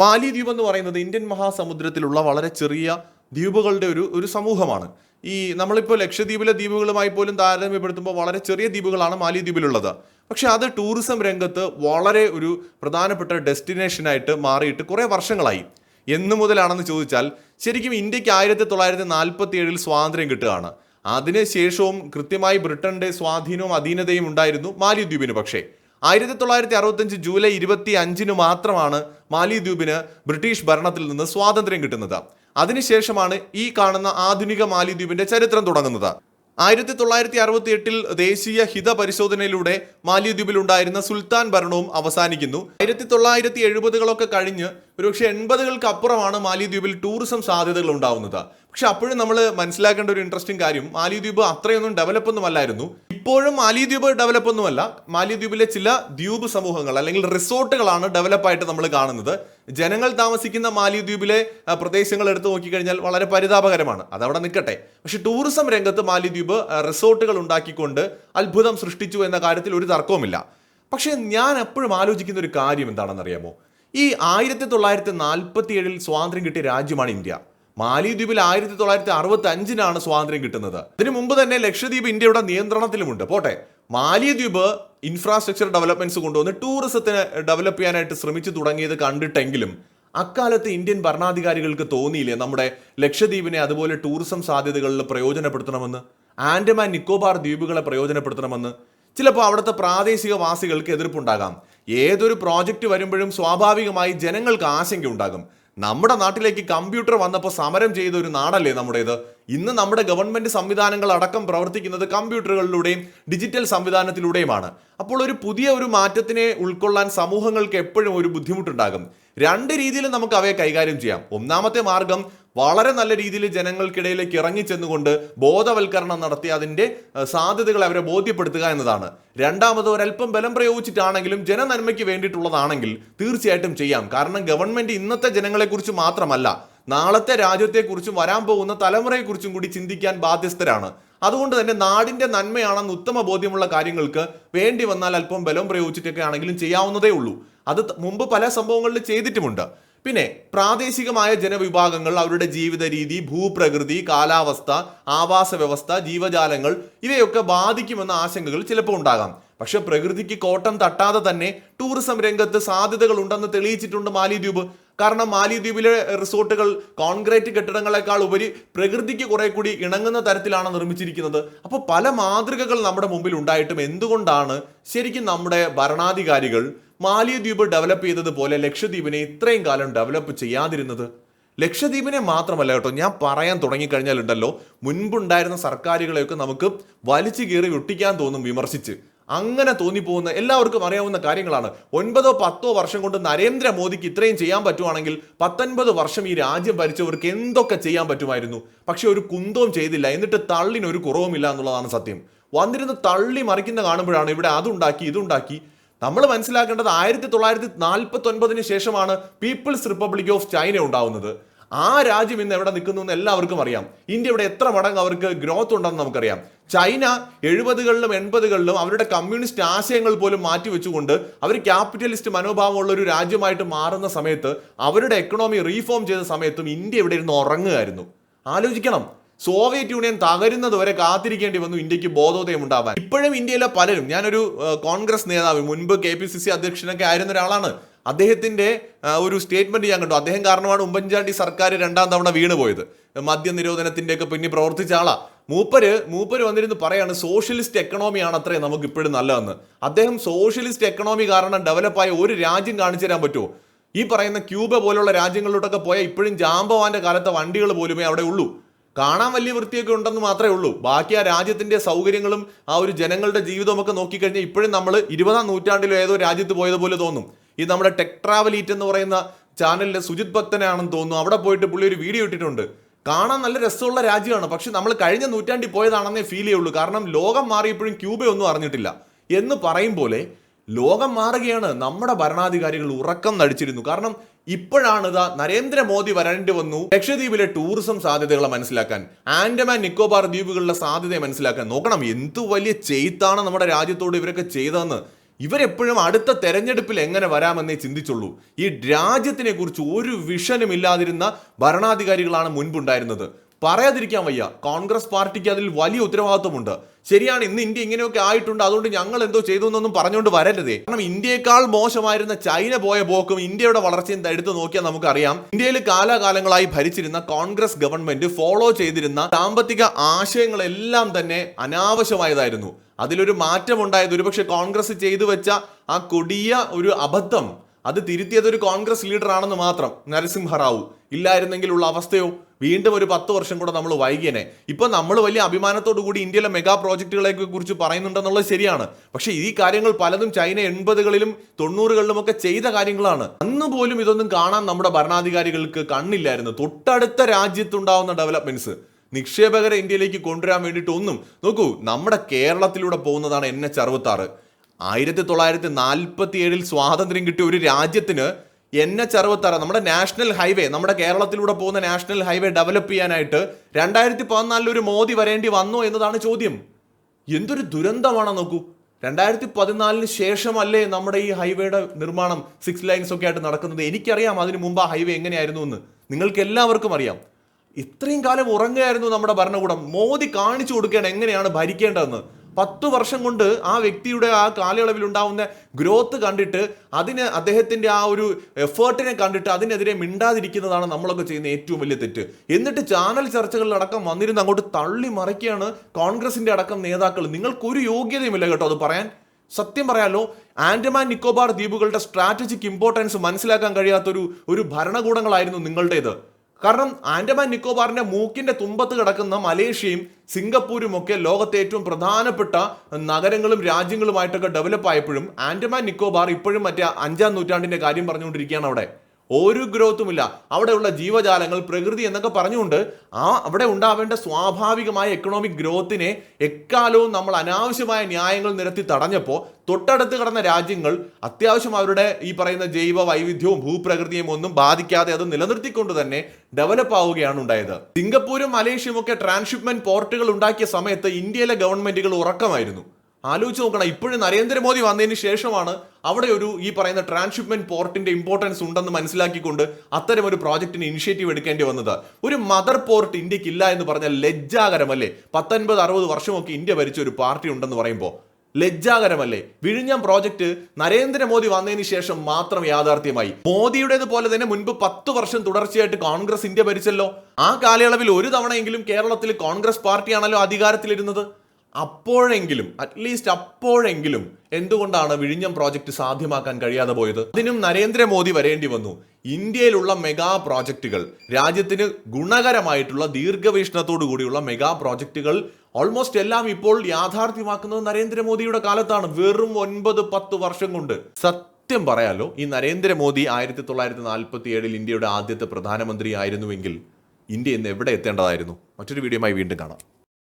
മാലിദ്വീപ് എന്ന് പറയുന്നത് ഇന്ത്യൻ മഹാസമുദ്രത്തിലുള്ള വളരെ ചെറിയ ദ്വീപുകളുടെ ഒരു ഒരു സമൂഹമാണ്. ഈ നമ്മളിപ്പോൾ ലക്ഷദ്വീപിലെ ദ്വീപുകളുമായി പോലും താരതമ്യപ്പെടുത്തുമ്പോൾ വളരെ ചെറിയ ദ്വീപുകളാണ് മാലി ദ്വീപിലുള്ളത് പക്ഷേ അത് ടൂറിസം രംഗത്ത് വളരെ ഒരു പ്രധാനപ്പെട്ട ഡെസ്റ്റിനേഷനായിട്ട് മാറിയിട്ട് കുറേ വർഷങ്ങളായി. എന്നു മുതലാണെന്ന് ചോദിച്ചാൽ ശരിക്കും ഇന്ത്യയ്ക്ക് ആയിരത്തി തൊള്ളായിരത്തി നാൽപ്പത്തി ഏഴിൽ സ്വാതന്ത്ര്യം കിട്ടുകയാണ്. അതിനുശേഷവും കൃത്യമായി ബ്രിട്ടന്റെ സ്വാധീനവും അധീനതയും ഉണ്ടായിരുന്നു മാലിദ്വീപിന് പക്ഷേ. ആയിരത്തി തൊള്ളായിരത്തി അറുപത്തഞ്ച് ജൂലൈ ഇരുപത്തി അഞ്ചിന് മാത്രമാണ് മാലിദ്വീപിന് ബ്രിട്ടീഷ് ഭരണത്തിൽ നിന്ന് സ്വാതന്ത്ര്യം കിട്ടുന്നത്. അതിനുശേഷമാണ് ഈ കാണുന്ന ആധുനിക മാലിദ്വീപിന്റെ ചരിത്രം തുടങ്ങുന്നത്. ആയിരത്തി തൊള്ളായിരത്തി അറുപത്തി എട്ടിൽ ദേശീയ ഹിത പരിശോധനയിലൂടെ മാലിദ്വീപിൽ ഉണ്ടായിരുന്ന സുൽത്താൻ ഭരണവും അവസാനിക്കുന്നു. ആയിരത്തി തൊള്ളായിരത്തി എഴുപതുകളൊക്കെ കഴിഞ്ഞ് ഒരുപക്ഷെ എൺപതുകൾക്ക് അപ്പുറമാണ് മാലിദ്വീപിൽ ടൂറിസം സാധ്യതകൾ ഉണ്ടാവുന്നത്. പക്ഷെ അപ്പോഴും നമ്മൾ മനസ്സിലാക്കേണ്ട ഒരു ഇൻട്രസ്റ്റിംഗ് കാര്യം മാലിദ്വീപ് അത്രയൊന്നും ഡെവലപ്പൊന്നും അല്ലായിരുന്നു. ഇപ്പോഴും മാലിദ്വീപ് ഡെവലപ്പ് ഒന്നുമല്ല. മാലിദ്വീപിലെ ചില ദ്വീപ് സമൂഹങ്ങൾ അല്ലെങ്കിൽ റിസോർട്ടുകളാണ് ഡെവലപ്പായിട്ട് നമ്മൾ കാണുന്നത്. ജനങ്ങൾ താമസിക്കുന്ന മാലിദ്വീപിലെ പ്രദേശങ്ങൾ എടുത്തു നോക്കിക്കഴിഞ്ഞാൽ വളരെ പരിതാപകരമാണ്. അതവിടെ നിൽക്കട്ടെ. പക്ഷെ ടൂറിസം രംഗത്ത് മാലിദ്വീപ് റിസോർട്ടുകൾ ഉണ്ടാക്കിക്കൊണ്ട് അത്ഭുതം സൃഷ്ടിച്ചു എന്ന കാര്യത്തിൽ ഒരു തർക്കവുമില്ല. പക്ഷേ ഞാൻ എപ്പോഴും ആലോചിക്കുന്ന ഒരു കാര്യം എന്താണെന്നറിയാമോ? ഈ ആയിരത്തി തൊള്ളായിരത്തി നാൽപ്പത്തി ഏഴിൽ സ്വാതന്ത്ര്യം കിട്ടിയ രാജ്യമാണ് ഇന്ത്യ. മാലിദ്വീപിൽ ആയിരത്തി തൊള്ളായിരത്തി അറുപത്തി അഞ്ചിനാണ് സ്വാതന്ത്ര്യം കിട്ടുന്നത്. അതിനു മുമ്പ് തന്നെ ലക്ഷദ്വീപ് ഇന്ത്യയുടെ നിയന്ത്രണത്തിലുമുണ്ട്. പോട്ടെ. മാലിദ്വീപ് ഇൻഫ്രാസ്ട്രക്ചർ ഡെവലപ്മെന്റ്സ് കൊണ്ടുവന്ന് ടൂറിസത്തിന് ഡെവലപ്പ് ചെയ്യാനായിട്ട് ശ്രമിച്ചു തുടങ്ങിയത് കണ്ടിട്ടെങ്കിലും അക്കാലത്ത് ഇന്ത്യൻ ഭരണാധികാരികൾക്ക് തോന്നിയില്ലേ നമ്മുടെ ലക്ഷദ്വീപിനെ അതുപോലെ ടൂറിസം സാധ്യതകളിൽ പ്രയോജനപ്പെടുത്തണമെന്ന്? ആൻഡമാൻ നിക്കോബാർ ദ്വീപുകളെ പ്രയോജനപ്പെടുത്തണമെന്ന്? ചിലപ്പോൾ അവിടുത്തെ പ്രാദേശിക വാസികൾക്ക് എതിർപ്പുണ്ടാകാം. ഏതൊരു പ്രോജക്റ്റ് വരുമ്പോഴും സ്വാഭാവികമായി ജനങ്ങൾക്ക് ആശങ്ക ഉണ്ടാകും. നമ്മുടെ നാട്ടിലേക്ക് കമ്പ്യൂട്ടർ വന്നപ്പോൾ സമരം ചെയ്ത ഒരു നാടല്ലേ നമ്മുടേത് ഇന്ന് നമ്മുടെ ഗവൺമെന്റ് സംവിധാനങ്ങൾ അടക്കം പ്രവർത്തിക്കുന്നത് കമ്പ്യൂട്ടറുകളിലൂടെയും ഡിജിറ്റൽ സംവിധാനത്തിലൂടെയുമാണ്. അപ്പോൾ ഒരു പുതിയ ഒരു മാറ്റത്തിനെ ഉൾക്കൊള്ളാൻ സമൂഹങ്ങൾക്ക് എപ്പോഴും ഒരു ബുദ്ധിമുട്ടുണ്ടാകും. രണ്ട് രീതിയിൽ നമുക്ക് അവയെ കൈകാര്യം ചെയ്യാം. ഒന്നാമത്തെ മാർഗം വളരെ നല്ല രീതിയിൽ ജനങ്ങൾക്കിടയിലേക്ക് ഇറങ്ങിച്ചെന്നുകൊണ്ട് ബോധവൽക്കരണം നടത്തി അതിന്റെ സാധ്യതകളെ അവരെ ബോധ്യപ്പെടുത്തുക എന്നതാണ്. രണ്ടാമത് ഒരല്പം ബലം പ്രയോഗിച്ചിട്ടാണെങ്കിലും ജനനന്മയ്ക്ക് വേണ്ടിയിട്ടുള്ളതാണെങ്കിൽ തീർച്ചയായിട്ടും ചെയ്യാം. കാരണം ഗവൺമെന്റ് ഇന്നത്തെ ജനങ്ങളെക്കുറിച്ച് മാത്രമല്ല നാളത്തെ രാജ്യത്തെക്കുറിച്ചും വരാൻ പോകുന്ന തലമുറയെക്കുറിച്ചും കൂടി ചിന്തിക്കാൻ ബാധ്യസ്ഥരാണ്. അതുകൊണ്ട് തന്നെ നാടിന്റെ നന്മയാണെന്ന് ഉത്തമ ബോധ്യമുള്ള കാര്യങ്ങൾക്ക് വേണ്ടി വന്നാൽ അല്പം ബലം പ്രയോഗിച്ചിട്ടൊക്കെ ആണെങ്കിലും ചെയ്യാവുന്നതേ ഉള്ളൂ. അത് മുമ്പ് പല സംഭവങ്ങളിൽ ചെയ്തിട്ടുമുണ്ട്. പിന്നെ പ്രാദേശികമായ ജനവിഭാഗങ്ങൾ അവരുടെ ജീവിത രീതി ഭൂപ്രകൃതി കാലാവസ്ഥ ആവാസ വ്യവസ്ഥ ജീവജാലങ്ങൾ ഇവയൊക്കെ ബാധിക്കുമെന്ന ആശങ്കകൾ ചിലപ്പോൾ ഉണ്ടാകാം. പക്ഷെ പ്രകൃതിക്ക് കോട്ടം തട്ടാതെ തന്നെ ടൂറിസം രംഗത്ത് സാധ്യതകൾ ഉണ്ടെന്ന് തെളിയിച്ചിട്ടുണ്ട് മാലിദ്വീപ്. കാരണം മാലിദ്വീപിലെ റിസോർട്ടുകൾ കോൺക്രീറ്റ് കെട്ടിടങ്ങളെക്കാൾ ഉപരി പ്രകൃതിക്ക് കുറെ കൂടി ഇണങ്ങുന്ന തരത്തിലാണ് നിർമ്മിച്ചിരിക്കുന്നത്. അപ്പോൾ പല മാതൃകകൾ നമ്മുടെ മുമ്പിൽ ഉണ്ടായിട്ടും എന്തുകൊണ്ടാണ് ശരിക്കും നമ്മുടെ ഭരണാധികാരികൾ മാലിദ്വീപ് ഡെവലപ്പ് ചെയ്തതുപോലെ ലക്ഷദ്വീപിനെ ഇത്രയും കാലം ഡെവലപ്പ് ചെയ്യാതിരുന്നത്. ലക്ഷദ്വീപിനെ മാത്രമല്ല കേട്ടോ ഞാൻ പറയാൻ തുടങ്ങിക്കഴിഞ്ഞാലുണ്ടല്ലോ മുൻപുണ്ടായിരുന്ന സർക്കാരുകളെയൊക്കെ നമുക്ക് വലിച്ചു കീറി ഒട്ടിക്കാൻ തോന്നും വിമർശിച്ച്. അങ്ങനെ തോന്നിപ്പോകുന്ന എല്ലാവർക്കും അറിയാവുന്ന കാര്യങ്ങളാണ്. ഒൻപതോ പത്തോ വർഷം കൊണ്ട് നരേന്ദ്രമോദിക്ക് ഇത്രയും ചെയ്യാൻ പറ്റുവാണെങ്കിൽ പത്തൊൻപത് വർഷം ഈ രാജ്യം ഭരിച്ചവർക്ക് എന്തൊക്കെ ചെയ്യാൻ പറ്റുമായിരുന്നു? പക്ഷെ ഒരു കുന്തവും ചെയ്തില്ല എന്നിട്ട് തള്ളിന് ഒരു കുറവുമില്ല എന്നുള്ളതാണ് സത്യം. വന്നിരുന്ന് തള്ളി മറിക്കുന്ന കാണുമ്പോഴാണ് ഇവിടെ അതുണ്ടാക്കി ഇതുണ്ടാക്കി നമ്മൾ മനസ്സിലാക്കേണ്ടത് ആയിരത്തി തൊള്ളായിരത്തി നാൽപ്പത്തി ഒൻപതിന് ശേഷമാണ് പീപ്പിൾസ് റിപ്പബ്ലിക് ഓഫ് ചൈന ഉണ്ടാവുന്നത്. ആ രാജ്യം ഇന്ന് എവിടെ നിൽക്കുന്നു എന്ന് എല്ലാവർക്കും അറിയാം. ഇന്ത്യയുടെ എത്ര മടങ്ങ് അവർക്ക് ഗ്രോത്ത് ഉണ്ടെന്ന് നമുക്കറിയാം. ചൈന എഴുപതുകളിലും എൺപതുകളിലും അവരുടെ കമ്മ്യൂണിസ്റ്റ് ആശയങ്ങൾ പോലും മാറ്റിവെച്ചുകൊണ്ട് അവർ ക്യാപിറ്റലിസ്റ്റ് മനോഭാവമുള്ള ഒരു രാജ്യമായിട്ട് മാറുന്ന സമയത്ത് അവരുടെ എക്കണോമി റീഫോം ചെയ്ത സമയത്തും ഇന്ത്യ ഇവിടെ ഇരുന്ന് ഉറങ്ങുകയായിരുന്നു. ആലോചിക്കണം. സോവിയറ്റ് യൂണിയൻ തകരുന്നത് വരെ കാത്തിരിക്കേണ്ടി വന്നു ഇന്ത്യയ്ക്ക് ബോധോദയം ഉണ്ടാവാൻ. ഇപ്പോഴും ഇന്ത്യയിലെ പലരും ഞാനൊരു കോൺഗ്രസ് നേതാവ് മുൻപ് കെ പി സി സി അധ്യക്ഷനൊക്കെ ആയിരുന്ന ഒരാളാണ്. അദ്ദേഹത്തിന്റെ ഒരു സ്റ്റേറ്റ്മെന്റ് ഞാൻ കണ്ടു. അദ്ദേഹം കാരണമാണ് ഉമ്മൻചാണ്ടി സർക്കാർ രണ്ടാം തവണ വീണ് പോയത്. മദ്യനിരോധനത്തിന്റെ ഒക്കെ പിന്നെ പ്രവർത്തിച്ച ആളാ. മൂപ്പര് മൂപ്പര് വന്നിരുന്ന് പറയാണ് സോഷ്യലിസ്റ്റ് എക്കണോമിയാണ് അത്രേ നമുക്ക് ഇപ്പോഴും നല്ലതെന്ന്. അദ്ദേഹം സോഷ്യലിസ്റ്റ് എക്കണോമി കാരണം ഡെവലപ്പായ ഒരു രാജ്യം കാണിച്ചു തരാൻ പറ്റുമോ? ഈ പറയുന്ന ക്യൂബ പോലുള്ള രാജ്യങ്ങളിലോട്ടൊക്കെ പോയാൽ ഇപ്പോഴും ജാമ്പവാന്റെ കാലത്തെ വണ്ടികൾ പോലുമേ അവിടെ ഉള്ളൂ. കാണാൻ വലിയ വൃത്തിയൊക്കെ ഉണ്ടെന്ന് മാത്രമേ ഉള്ളൂ. ബാക്കി ആ രാജ്യത്തിന്റെ സൗകര്യങ്ങളും ആ ഒരു ജനങ്ങളുടെ ജീവിതവും ഒക്കെ നോക്കിക്കഴിഞ്ഞാൽ ഇപ്പോഴും നമ്മൾ ഇരുപതാം നൂറ്റാണ്ടിലോ ഏതോ രാജ്യത്ത് പോയതുപോലെ തോന്നും. ഈ നമ്മുടെ ടെക് ട്രാവൽ ഈറ്റ് എന്ന് പറയുന്ന ചാനലിലെ സുജിത് ഭക്തനാണെന്ന് തോന്നുന്നു. അവിടെ പോയിട്ട് പുള്ളി ഒരു വീഡിയോ ഇട്ടിട്ടുണ്ട്. കാണാൻ നല്ല രസമുള്ള രാജ്യമാണ്. പക്ഷെ നമ്മൾ കഴിഞ്ഞ നൂറ്റാണ്ടിൽ പോയതാണെന്നേ ഫീൽ ചെയ്യുള്ളൂ കാരണം ലോകം മാറിയപ്പോഴും ക്യൂബയൊന്നും അറിഞ്ഞിട്ടില്ല. എന്ന് പറയും പോലെ ലോകം മാറുകയാണ്. നമ്മുടെ ഭരണാധികാരികൾ ഉറക്കം നടിച്ചിരുന്നു. കാരണം ഇപ്പോഴാണ് ഇതാ നരേന്ദ്രമോദി വരേണ്ടി വന്നു ലക്ഷദ്വീപിലെ ടൂറിസം സാധ്യതകളെ മനസ്സിലാക്കാൻ ആൻഡമാൻ നിക്കോബാർ ദ്വീപുകളിലെ സാധ്യതയെ മനസ്സിലാക്കാൻ. നോക്കണം എന്തു വലിയ ചെയ്ത്താണ് നമ്മുടെ രാജ്യത്തോട് ഇവരൊക്കെ ചെയ്തതെന്ന്. ഇവരെപ്പോഴും അടുത്ത തെരഞ്ഞെടുപ്പിൽ എങ്ങനെ വരാമെന്നേ ചിന്തിച്ചുള്ളൂ. ഈ രാജ്യത്തിനെ കുറിച്ച് ഒരു വിഷനും ഇല്ലാതിരുന്ന ഭരണാധികാരികളാണ് മുൻപുണ്ടായിരുന്നത്. പറയാതിരിക്കാൻ വയ്യ. കോൺഗ്രസ് പാർട്ടിക്ക് അതിൽ വലിയ ഉത്തരവാദിത്വമുണ്ട്. ശരിയാണ് ഇന്ന് ഇന്ത്യ ഇങ്ങനെയൊക്കെ ആയിട്ടുണ്ട്. അതുകൊണ്ട് ഞങ്ങൾ എന്തോ ചെയ്തു എന്നൊന്നും പറഞ്ഞുകൊണ്ട് വരരുതേ. കാരണം ഇന്ത്യയെക്കാൾ മോശമായിരുന്ന ചൈന പോയ പോക്കും ഇന്ത്യയുടെ വളർച്ചയും എടുത്തു നോക്കിയാൽ നമുക്കറിയാം. ഇന്ത്യയിൽ കാലാകാലങ്ങളായി ഭരിച്ചിരുന്ന കോൺഗ്രസ് ഗവൺമെന്റ് ഫോളോ ചെയ്തിരുന്ന സാമ്പത്തിക ആശയങ്ങളെല്ലാം തന്നെ അനാവശ്യമായതായിരുന്നു. അതിലൊരു മാറ്റം ഉണ്ടായത് ഒരുപക്ഷെ കോൺഗ്രസ് ചെയ്തു വെച്ച ആ കൊടിയ ഒരു അബദ്ധം. അത് തിരുത്തിയത് ഒരു കോൺഗ്രസ് ലീഡർ ആണെന്ന് മാത്രം. നരസിംഹറാവു ഇല്ലായിരുന്നെങ്കിൽ ഉള്ള അവസ്ഥയോ? വീണ്ടും ഒരു പത്ത് വർഷം കൂടെ നമ്മൾ വൈകിയനെ. ഇപ്പൊ നമ്മൾ വലിയ അഭിമാനത്തോടു കൂടി ഇന്ത്യയിലെ മെഗാ പ്രോജക്റ്റുകളെ കുറിച്ച് പറയുന്നുണ്ടെന്നുള്ളത് ശരിയാണ്. പക്ഷേ ഈ കാര്യങ്ങൾ പലതും ചൈന എൺപതുകളിലും തൊണ്ണൂറുകളിലും ഒക്കെ ചെയ്ത കാര്യങ്ങളാണ്. അന്ന് പോലും ഇതൊന്നും കാണാൻ നമ്മുടെ ഭരണാധികാരികൾക്ക് കണ്ണില്ലായിരുന്നു. തൊട്ടടുത്ത രാജ്യത്തുണ്ടാവുന്ന ഡെവലപ്മെന്റ്സ്. നിക്ഷേപകരെ ഇന്ത്യയിലേക്ക് കൊണ്ടുവരാൻ വേണ്ടിയിട്ട് ഒന്നും. നോക്കൂ നമ്മുടെ കേരളത്തിലൂടെ പോകുന്നതാണ് എൻ എച്ച് അറുപത്താറ്. ആയിരത്തി തൊള്ളായിരത്തി നാൽപ്പത്തി ഏഴിൽ സ്വാതന്ത്ര്യം കിട്ടിയ ഒരു രാജ്യത്തിന് എൻ എച്ച് അറുപത്താറ് നമ്മുടെ നാഷണൽ ഹൈവേ നമ്മുടെ കേരളത്തിലൂടെ പോകുന്ന നാഷണൽ ഹൈവേ ഡെവലപ്പ് ചെയ്യാനായിട്ട് രണ്ടായിരത്തി പതിനാലിൽ ഒരു മോദി വരേണ്ടി വന്നോ എന്നതാണ് ചോദ്യം. എന്തൊരു ദുരന്തമാണ് നോക്കൂ. രണ്ടായിരത്തി പതിനാലിന് ശേഷമല്ലേ നമ്മുടെ ഈ ഹൈവേയുടെ നിർമ്മാണം സിക്സ് ലൈൻസ് ഒക്കെ ആയിട്ട് നടക്കുന്നത്? എനിക്കറിയാം അതിന് മുമ്പ് ആ ഹൈവേ എങ്ങനെയായിരുന്നു എന്ന്. നിങ്ങൾക്ക് എല്ലാവർക്കും അറിയാം. ഇത്രയും കാലം ഉറങ്ങുകയായിരുന്നു നമ്മുടെ ഭരണകൂടം. മോദി കാണിച്ചു കൊടുക്കുകയാണ് എങ്ങനെയാണ് ഭരിക്കേണ്ടതെന്ന്. പത്ത് വർഷം കൊണ്ട് ആ വ്യക്തിയുടെ ആ കാലയളവിൽ ഉണ്ടാവുന്ന ഗ്രോത്ത് കണ്ടിട്ട് അതിന് അദ്ദേഹത്തിന്റെ ആ ഒരു എഫേർട്ടിനെ കണ്ടിട്ട് അതിനെതിരെ മിണ്ടാതിരിക്കുന്നതാണ് നമ്മളൊക്കെ ചെയ്യുന്ന ഏറ്റവും വലിയ തെറ്റ്. എന്നിട്ട് ചാനൽ ചർച്ചകളിലടക്കം വന്നിരുന്ന് അങ്ങോട്ട് തള്ളി മറിക്കുകയാണ് കോൺഗ്രസിന്റെ അടക്കം നേതാക്കൾ. നിങ്ങൾക്കൊരു യോഗ്യതയുമില്ല കേട്ടോ അത് പറയാൻ. സത്യം പറയാലോ ആൻഡമാൻ നിക്കോബാർ ദ്വീപുകളുടെ സ്ട്രാറ്റജിക് ഇമ്പോർട്ടൻസ് മനസ്സിലാക്കാൻ കഴിയാത്തൊരു ഒരു ഭരണകൂടങ്ങളായിരുന്നു നിങ്ങളുടേത്. കാരണം ആൻഡമാൻ നിക്കോബാറിന്റെ മൂക്കിന്റെ തുമ്പത്ത് കിടക്കുന്ന മലേഷ്യയും സിംഗപ്പൂരും ഒക്കെ ലോകത്തെ ഏറ്റവും പ്രധാനപ്പെട്ട നഗരങ്ങളും രാജ്യങ്ങളുമായിട്ടൊക്കെ ഡെവലപ്പ് ആയപ്പോഴും ആൻഡമാൻ നിക്കോബാർ ഇപ്പോഴും മറ്റേ അഞ്ചാം നൂറ്റാണ്ടിന്റെ കാര്യം പറഞ്ഞുകൊണ്ടിരിക്കുകയാണ് അവിടെ. ഒരു ഗ്രോത്തുമില്ല. അവിടെയുള്ള ജീവജാലങ്ങൾ പ്രകൃതി എന്നൊക്കെ പറഞ്ഞുകൊണ്ട് ആ അവിടെ ഉണ്ടാവേണ്ട സ്വാഭാവികമായ എക്കണോമിക് ഗ്രോത്തിനെ എക്കാലവും നമ്മൾ അനാവശ്യമായ ന്യായങ്ങൾ നിരത്തി തടഞ്ഞപ്പോൾ തൊട്ടടുത്ത് കിടന്ന രാജ്യങ്ങൾ അത്യാവശ്യം അവരുടെ ഈ പറയുന്ന ജൈവ വൈവിധ്യവും ഭൂപ്രകൃതിയും ഒന്നും ബാധിക്കാതെ അത് നിലനിർത്തിക്കൊണ്ട് തന്നെ ഡെവലപ്പ് ആവുകയാണ് ഉണ്ടായത്. സിംഗപ്പൂരും മലേഷ്യയും ഒക്കെ ട്രാൻസ്ഷിപ്മെന്റ് പോർട്ടുകൾ ഉണ്ടാക്കിയ സമയത്ത് ഇന്ത്യയിലെ ഗവൺമെന്റുകൾ ഉറക്കമായിരുന്നു. ആലോചിച്ച് നോക്കണം ഇപ്പോഴും നരേന്ദ്രമോദി വന്നതിന് ശേഷമാണ് അവിടെ ഒരു ഈ പറയുന്ന ട്രാൻസ്ഷിപ്മെന്റ് പോർട്ടിന്റെ ഇമ്പോർട്ടൻസ് ഉണ്ടെന്ന് മനസ്സിലാക്കിക്കൊണ്ട് അത്തരം ഒരു പ്രോജക്റ്റിന് ഇനിഷ്യേറ്റീവ് എടുക്കേണ്ടി വന്നത്. ഒരു മദർ പോർട്ട് ഇന്ത്യയ്ക്ക് ഇല്ല എന്ന് പറഞ്ഞാൽ ലജ്ജാകരമല്ലേ? പത്തൊൻപത് അറുപത് വർഷമൊക്കെ ഇന്ത്യ ഭരിച്ച ഒരു പാർട്ടി ഉണ്ടെന്ന് പറയുമ്പോൾ. ലജ്ജാകരമല്ലേ? വിഴിഞ്ഞം പ്രോജക്റ്റ് നരേന്ദ്രമോദി വന്നതിന് ശേഷം മാത്രം യാഥാർത്ഥ്യമായി. മോദിയുടേത് പോലെ തന്നെ മുൻപ് പത്ത് വർഷം തുടർച്ചയായിട്ട് കോൺഗ്രസ് ഇന്ത്യ ഭരിച്ചല്ലോ. ആ കാലയളവിൽ ഒരു തവണയെങ്കിലും കേരളത്തിൽ കോൺഗ്രസ് പാർട്ടിയാണല്ലോ അധികാരത്തിലിരുന്നത്. അപ്പോഴെങ്കിലും അറ്റ്ലീസ്റ്റ് അപ്പോഴെങ്കിലും എന്തുകൊണ്ടാണ് വിഴിഞ്ഞം പ്രോജക്റ്റ് സാധ്യമാക്കാൻ കഴിയാതെ പോയത്? അതിനും നരേന്ദ്രമോദി വരേണ്ടി വന്നു. ഇന്ത്യയിലുള്ള മെഗാ പ്രോജക്റ്റുകൾ രാജ്യത്തിന് ഗുണകരമായിട്ടുള്ള ദീർഘവീക്ഷണത്തോടു കൂടിയുള്ള മെഗാ പ്രോജക്റ്റുകൾ ഓൾമോസ്റ്റ് എല്ലാം ഇപ്പോൾ യാഥാർത്ഥ്യമാക്കുന്നത് നരേന്ദ്രമോദിയുടെ കാലത്താണ് വെറും ഒൻപത് പത്ത് വർഷം കൊണ്ട്. സത്യം പറയാലോ ഈ നരേന്ദ്രമോദി ആയിരത്തി തൊള്ളായിരത്തി നാൽപ്പത്തി ഏഴിൽ ഇന്ത്യയുടെ ആദ്യത്തെ പ്രധാനമന്ത്രി ആയിരുന്നുവെങ്കിൽ ഇന്ത്യ ഇന്ന് എവിടെ എത്തേണ്ടതായിരുന്നു? മറ്റൊരു വീഡിയോയുമായി വീണ്ടും കാണാം.